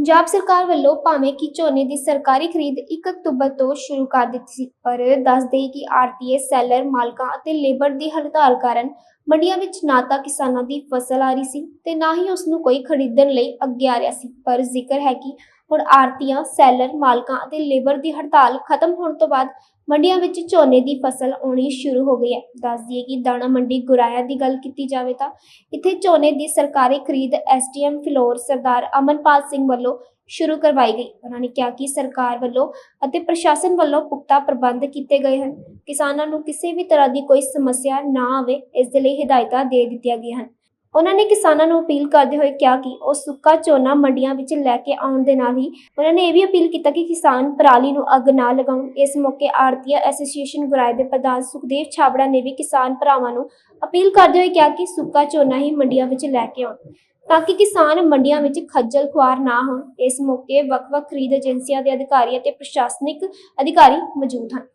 ਪੰਜਾਬ ਸਰਕਾਰ ਵੱਲੋਂ ਭਾਵੇਂ ਕਿ ਝੋਨੇ ਦੀ ਸਰਕਾਰੀ ਖਰੀਦ 1 ਅਕਤੂਬਰ ਤੋਂ ਸ਼ੁਰੂ ਕਰ ਦਿੱਤੀ ਸੀ, ਪਰ ਦੱਸ ਦੇਈ ਕਿ ਆਰਟੀਏ ਸੈਲਰ, ਮਾਲਕਾਂ ਅਤੇ ਲੇਬਰ ਦੀ ਹੜਤਾਲ ਕਾਰਨ ਮੰਡੀਆਂ ਵਿੱਚ ਨਾ ਤਾਂ ਕਿਸਾਨਾਂ ਦੀ ਫਸਲ ਆ ਰਹੀ ਸੀ ਤੇ ਨਾ ਹੀ ਉਸ ਨੂੰ ਕੋਈ ਖਰੀਦਣ ਲਈ ਅੱਗੇ ਆ ਰਿਹਾ ਸੀ। ਪਰ ਜ਼ਿਕਰ ਹੈ ਕਿ ਹੁਣ ਆਰਤੀਆਂ ਸੈਲਰ, ਮਾਲਕਾਂ ਅਤੇ ਲੇਬਰ ਦੀ ਹੜਤਾਲ ਖਤਮ ਹੋਣ ਤੋਂ ਬਾਅਦ ਮੰਡੀਆਂ ਵਿੱਚ ਝੋਨੇ ਦੀ ਫਸਲ ਆਉਣੀ ਸ਼ੁਰੂ ਹੋ ਗਈ ਹੈ। ਦੱਸ ਦਈਏ ਕਿ ਦਾਣਾ ਮੰਡੀ ਗੁਰਾਇਆ ਦੀ ਗੱਲ ਕੀਤੀ ਜਾਵੇ ਤਾਂ ਇੱਥੇ ਝੋਨੇ ਦੀ ਸਰਕਾਰੀ ਖਰੀਦ ਐਸਡੀਐਮ ਫਲੋਰ ਸਰਦਾਰ ਅਮਨਪਾਲ ਸਿੰਘ ਵੱਲੋਂ ਸ਼ੁਰੂ ਕਰਵਾਈ ਗਈ। ਉਹਨਾਂ ਨੇ ਕਿਹਾ ਕਿ ਸਰਕਾਰ ਵੱਲੋਂ ਅਤੇ ਪ੍ਰਸ਼ਾਸਨ ਵੱਲੋਂ ਪੁਖਤਾ ਪ੍ਰਬੰਧ ਕੀਤੇ ਗਏ ਹਨ। ਕਿਸਾਨਾਂ ਨੂੰ ਕਿਸੇ ਵੀ ਤਰ੍ਹਾਂ ਦੀ ਕੋਈ ਸਮੱਸਿਆ ਨਾ ਆਵੇ, ਇਸ ਦੇ ਲਈ ਹਦਾਇਤਾਂ ਦੇ ਦਿੱਤੀਆਂ ਗਈਆਂ ਹਨ। ਉਹਨਾਂ ਨੇ ਕਿਸਾਨਾਂ ਨੂੰ ਅਪੀਲ ਕਰਦੇ ਹੋਏ ਕਿਹਾ ਕਿ ਉਹ ਸੁੱਕਾ ਝੋਨਾ ਮੰਡੀਆਂ ਵਿੱਚ ਲੈ ਕੇ ਆਉਣ ਦੇ ਨਾਲ ਹੀ ਉਹਨਾਂ ਨੇ ਇਹ ਵੀ ਅਪੀਲ ਕੀਤਾ ਕਿ ਕਿਸਾਨ ਪਰਾਲੀ ਨੂੰ ਅੱਗ ਨਾ ਲਗਾਉਣ। ਇਸ ਮੌਕੇ ਆੜਤੀਆ ਐਸੋਸੀਏਸ਼ਨ ਗੁਰਾਏ ਦੇ ਪ੍ਰਧਾਨ ਸੁਖਦੇਵ ਛਾਬੜਾ ਨੇ ਵੀ ਕਿਸਾਨ ਭਰਾਵਾਂ ਨੂੰ ਅਪੀਲ ਕਰਦੇ ਹੋਏ ਕਿਹਾ ਕਿ ਸੁੱਕਾ ਝੋਨਾ ਹੀ ਮੰਡੀਆਂ ਵਿੱਚ ਲੈ ਕੇ ਆਉਣ ਤਾਂ ਕਿ ਕਿਸਾਨ ਮੰਡੀਆਂ ਵਿੱਚ ਖੱਜਲ ਖੁਆਰ ਨਾ ਹੋਣ। ਇਸ ਮੌਕੇ ਵੱਖ-ਵੱਖ ਖਰੀਦ ਏਜੰਸੀਆਂ ਦੇ ਅਧਿਕਾਰੀ ਅਤੇ ਪ੍ਰਸ਼ਾਸਨਿਕ ਅਧਿਕਾਰੀ ਮੌਜੂਦ ਹਨ।